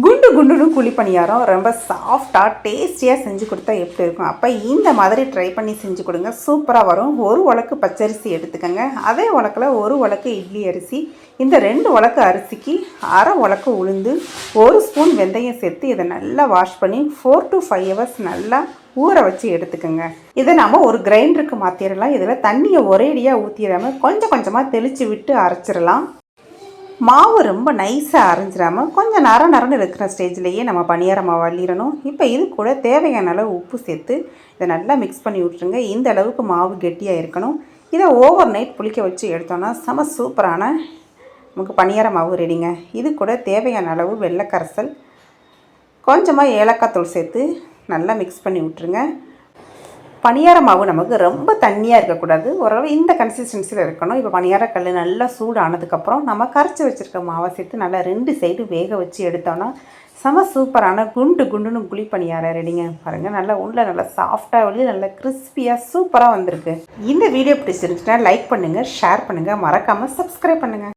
குண்டு குண்டுன்னு குழி பணியாரம் ரொம்ப சாஃப்டாக டேஸ்டியாக செஞ்சு கொடுத்தா எப்படி இருக்கும்? அப்போ இந்த மாதிரி ட்ரை பண்ணி செஞ்சு கொடுங்க. சூப்பராக வரும். ஒரு உலக்கு பச்சரிசி எடுத்துக்கோங்க. அதே உலக்கில் ஒரு உலக்கு இட்லி அரிசி. இந்த ரெண்டு உலக்கு அரிசிக்கு அரை உலக்கு உளுந்து ஒரு ஸ்பூன் வெந்தயம் சேர்த்து இதை நல்லா வாஷ் பண்ணி ஃபோர் டு ஃபைவ் ஹவர்ஸ் நல்லா ஊற வச்சு எடுத்துக்கோங்க. இதை நாம் ஒரு கிரைண்டருக்கு மாற்றிடலாம் இதில் தண்ணியை ஒரேடியாக ஊற்றிடாமல் கொஞ்சம் கொஞ்சமாக தெளித்து விட்டு அரைச்சிடலாம். மாவு ரொம்ப நைஸாக அரைஞ்சிடாமல் கொஞ்சம் நரம் நரன்னு இருக்கிற ஸ்டேஜ்லேயே நம்ம பணியார மாவு அள்ளிடணும். இப்போ இது கூட தேவையான அளவு உப்பு சேர்த்து இதை நல்லா மிக்ஸ் பண்ணி விட்ருங்க இந்த அளவுக்கு மாவு கெட்டியாக இருக்கணும். இதை ஓவர் நைட் புளிக்க வச்சு எடுத்தோன்னா செம சூப்பரான நமக்கு பணியார மாவு ரெடிங்க இது கூட தேவையான அளவு வெள்ளைக்கரசல் கொஞ்சமாக ஏலக்காய் தூள் சேர்த்து நல்லா மிக்ஸ் பண்ணி விட்ருங்க பணியார மாவு நமக்கு ரொம்ப தண்ணியாக இருக்கக்கூடாது. ஓரளவு இந்த கன்சிஸ்டன்சியில் இருக்கணும். இப்போ பணியார கல் நல்லா சூடானதுக்கப்புறம் நம்ம கரைச்சி வச்சுருக்க மாவை சேர்த்து நல்லா ரெண்டு சைடு வேக வச்சு எடுத்தோன்னா செம சூப்பரான குண்டு குண்டுன்னு குழி பணியாரம் ரெடிங்க. பாருங்கள் நல்லா உள்ள நல்லா சாஃப்டாக வெளியே நல்லா கிறிஸ்பியாக சூப்பராக வந்திருக்கு. இந்த வீடியோ பிடிச்சிருந்துச்சுன்னா லைக் பண்ணுங்கள் ஷேர் பண்ணுங்கள் மறக்காமல் சப்ஸ்கிரைப் பண்ணுங்கள்